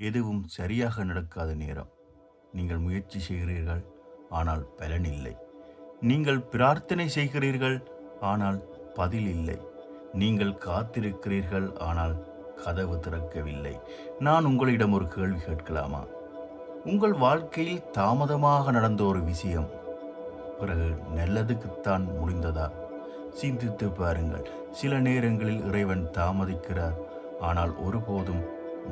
எதுவும் சரியாக நடக்காத நேரம். நீங்கள் முயற்சி செய்கிறீர்கள் ஆனால் பலன் இல்லை. நீங்கள் பிரார்த்தனை செய்கிறீர்கள் ஆனால் பதில் இல்லை. நீங்கள் காத்திருக்கிறீர்கள் ஆனால் கதவு திறக்கவில்லை. நான் உங்களிடம் ஒரு கேள்வி கேட்கலாமா? உங்கள் வாழ்க்கையில் தாமதமாக நடந்த ஒரு விஷயம். பிறகு நல்லதுக்குத்தான் முடிந்ததா? சிந்தித்து பாருங்கள். சில நேரங்களில் இறைவன் தாமதிக்கிறார் ஆனால் ஒருபோதும்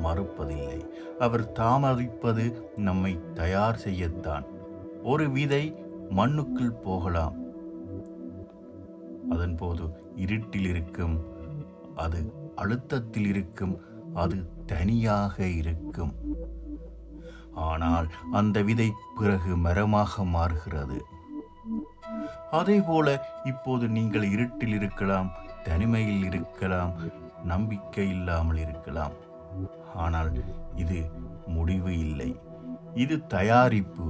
மறுப்பதில்லை. அவர் தாமதிப்பது நம்மை தயார் செய்யத்தான். ஒரு விதை மண்ணுக்குள் போகலாம். அதன்போது இருட்டில் இருக்கும் அது அழுத்தத்தில் இருக்கும் அது தனியாக இருக்கும். ஆனால் அந்த விதை பிறகு மரமாக மாறுகிறது. அதே போல இப்போது நீங்கள் இருட்டில் இருக்கலாம் தனிமையில் இருக்கலாம் நம்பிக்கை இல்லாமல் இருக்கலாம். ஆனால் இது முடிவு இல்லை. இது தயாரிப்பு.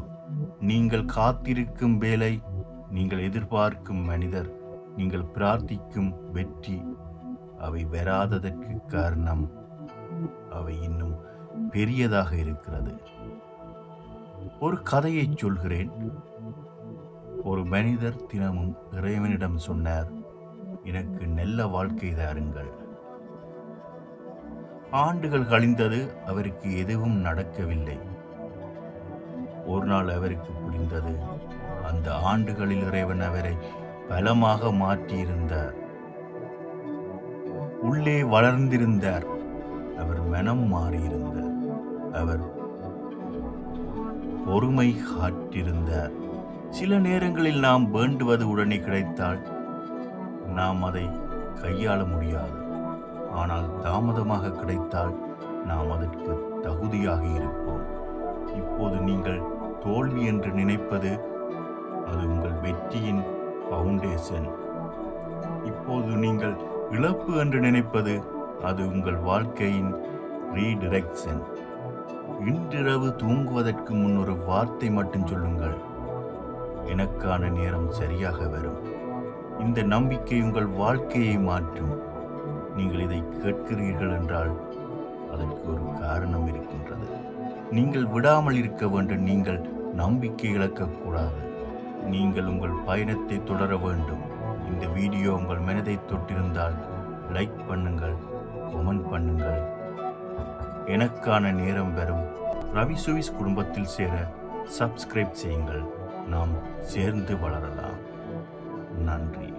நீங்கள் காத்திருக்கும் வேலை நீங்கள் எதிர்பார்க்கும் மனிதர் நீங்கள் பிரார்த்திக்கும் வெற்றி. அவை வராததற்கு காரணம் அவை இன்னும் பெரியதாக இருக்கிறது. ஒரு கதையை சொல்கிறேன். ஒரு மனிதர் தினமும் இறைவனிடம் சொன்னார் எனக்கு நல்ல வாழ்க்கை தாருங்கள். ஆண்டுகள் கழிந்தது அவருக்கு எதுவும் நடக்கவில்லை. ஒரு நாள் அவருக்கு புரிந்தது. அந்த ஆண்டுகளில் இறைவன் அவரை பலமாக மாற்றியிருந்தார். உள்ளே வளர்ந்திருந்தார். அவர் மனம் மாறியிருந்தார். அவர் பொறுமை காட்டிருந்தார் சில நேரங்களில் நாம் வேண்டுவது உடனே கிடைத்தால் நாம் அதை கையாள முடியாது. ஆனால் தாமதமாக கிடைத்தால் நாம் அதற்கு தகுதியாக இருப்போம். இப்போது நீங்கள் தோல்வி என்று நினைப்பது அது உங்கள் வெற்றியின் ஃபவுண்டேஷன் இப்போது நீங்கள் இழப்பு என்று நினைப்பது அது உங்கள் வாழ்க்கையின் ரீடிரெக்ஷன் இன்றிரவு தூங்குவதற்கு முன் ஒரு வார்த்தை மட்டும் சொல்லுங்கள். எனக்கான நேரம் சரியாக வரும். இந்த நம்பிக்கை உங்கள் வாழ்க்கையை மாற்றும். நீங்கள் இதை கேட்கிறீர்கள் என்றால் அதற்கு ஒரு காரணம் இருக்கின்றது. நீங்கள் விடாமல் இருக்க வேண்டும். நீங்கள் நம்பிக்கை இழக்கக்கூடாது நீங்கள் உங்கள் பயணத்தை தொடர வேண்டும். இந்த வீடியோ உங்கள் மனதை தொட்டிருந்தால் லைக் பண்ணுங்கள் கமெண்ட் பண்ணுங்கள். எனக்கான நேரம் பெறும் ரவி சுவிஸ் குடும்பத்தில் சேர சப்ஸ்கிரைப் செய்யுங்கள். நாம் சேர்ந்து வளரலாம். நன்றி.